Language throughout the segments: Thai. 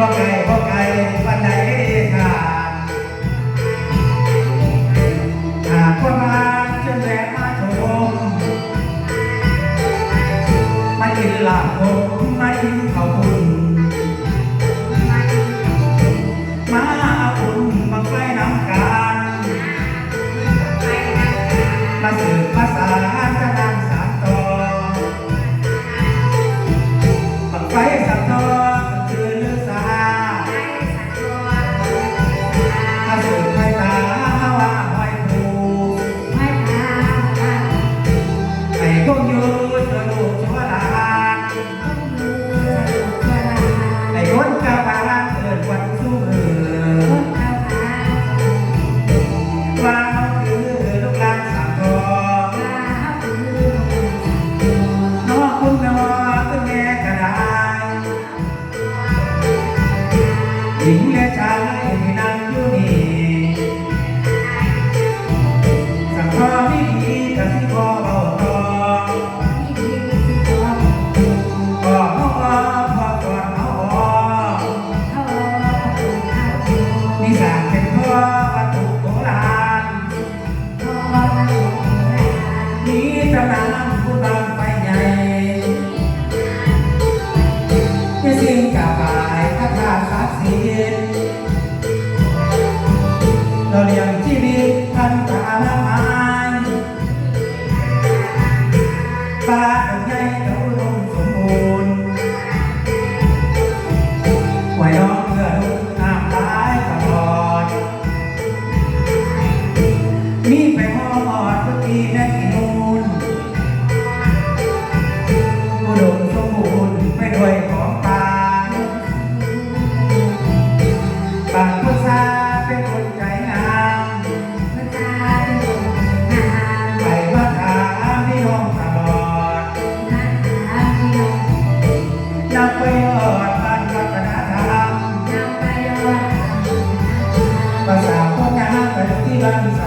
พ่ไก่พ่ไก่ปันใดขาดหากว่ามาจนแวะมาชมมากินหลับผมมากิข้าวปุ้น Según 다리양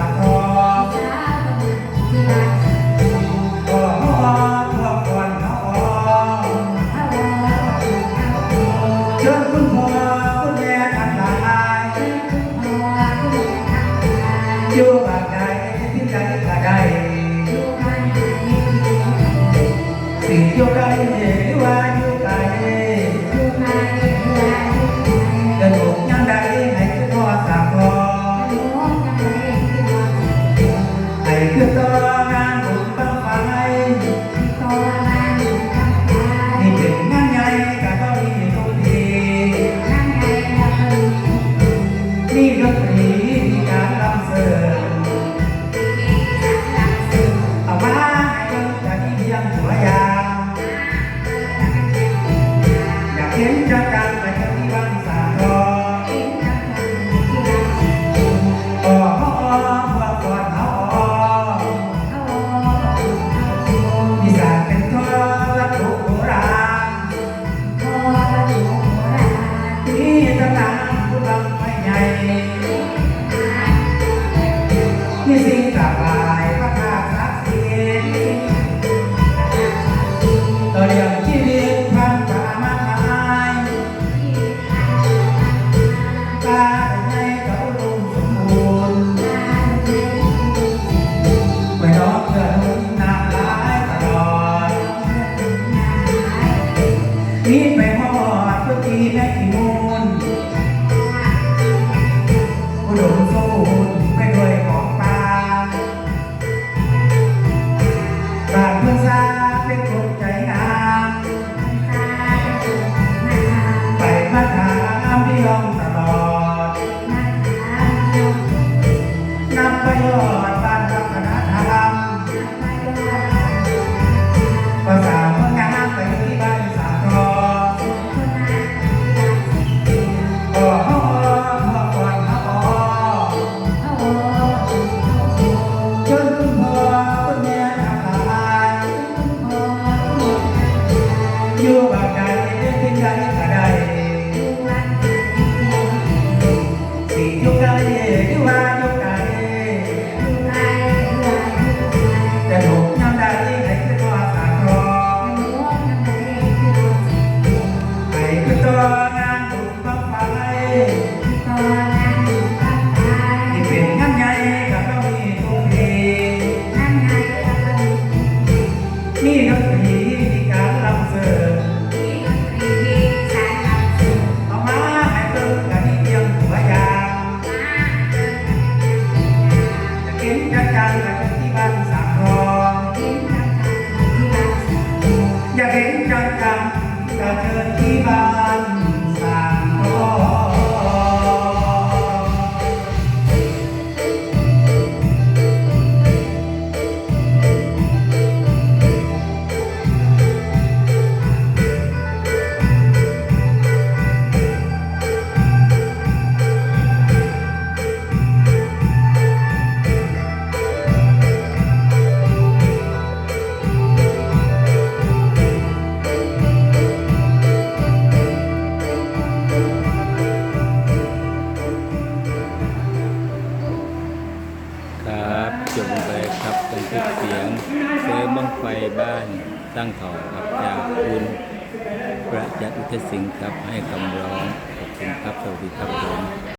I Obrigada, จบันคลิปเสียงเซิร์ฟบังไฟบ้านตั้งเถาครับจากคุณประจักษ์อุทสิงห์ครับให้คำร้องขอบคุณครับสวัสดีครับผม